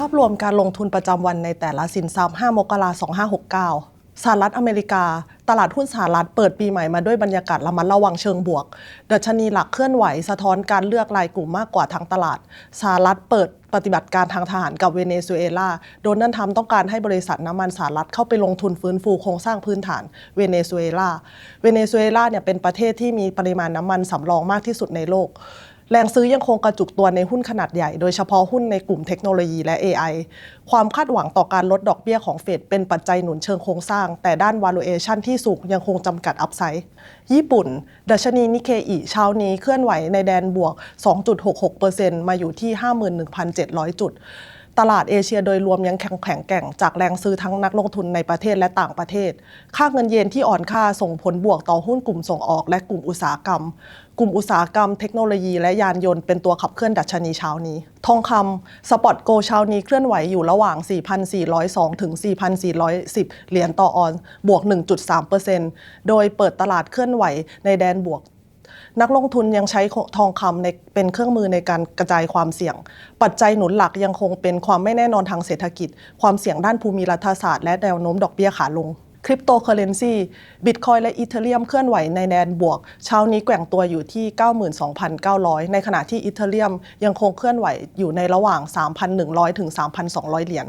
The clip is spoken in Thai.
ภาพรวมการลงทุนประจำวันในแต่ละสินทรัพย์ 5 มกราคม 2569สหรัฐอเมริกา ตลาดหุ้นสหรัฐเปิดปีใหม่มาด้วยบรรยากาศระมัดระวังเชิงบวก ดัชนีหลักเคลื่อนไหวสะท้อนการเลือกรายกลุ่มมากกว่าทั้งตลาดสหรัฐเปิดปฏิบัติการทางทหารกับเวเนซุเอลา โดนัลด์ทรัมป์ต้องการให้บริษัทน้ำมันสหรัฐเข้าไปลงทุนฟื้นฟูโครงสร้างพื้นฐานเวเนซุเอลา เวเนซุเอลาเนี่ยเป็นประเทศที่มีปริมาณน้ำมันสำรองมากที่สุดในโลก แรงซื้อยังคงกระจุกตัวในหุ้นขนาดใหญ่ โดยเฉพาะหุ้นในกลุ่มเทคโนโลยีและ AI ความคาดหวังต่อการลดดอกเบี้ยของเฟดเป็นปัจจัยหนุนเชิงโครงสร้าง แต่ด้าน valuation ที่สูงยังคงจำกัดอัพไซด์ญี่ปุ่น ดัชนีนิเคอิเช้านี้เคลื่อนไหวในแดนบวก 2.66%มาอยู่ที่ 51,700 จุด ตลาดเอเชียโดยรวมยังแข็งแข็งแกร่งจากแรงซื้อทั้งนักลงทุนในประเทศและต่างประเทศ ค่าเงินเยนที่อ่อนค่าส่งผลบวกต่อหุ้นกลุ่มส่งออก และกลุ่มอุตสาหกรรม กลุ่มอุตสาหกรรมเทคโนโลยีและยานยนต์เป็นตัวขับเคลื่อนดัชนีเช้านี้ ทองคำสปอตโกเช้านี้เคลื่อนไหวอยู่ระหว่าง 4,402 ถึง 4,410 เหรียญต่อออนซ์บวก 1.3%โดยเปิดตลาดเคลื่อนไหวในแดนบวก นักลงทุนยังใช้ทองคำในเป็นเครื่องมือในการกระจายความเสี่ยง ปัจจัยหนุนหลักยังคงเป็นความไม่แน่นอนทางเศรษฐกิจ ความเสี่ยงด้านภูมิรัฐศาสตร์และแนวโน้มดอกเบี้ยขาลงคริปโตเคอเรนซีบิตคอยและอีเทเรียมเคลื่อนไหวในแดนบวก เช้านี้แกว่งตัวอยู่ที่ 92,900 ในขณะที่อีเทเรียมยังคงเคลื่อนไหวอยู่ในระหว่าง 3,100 ถึง 3,200 เหรียญ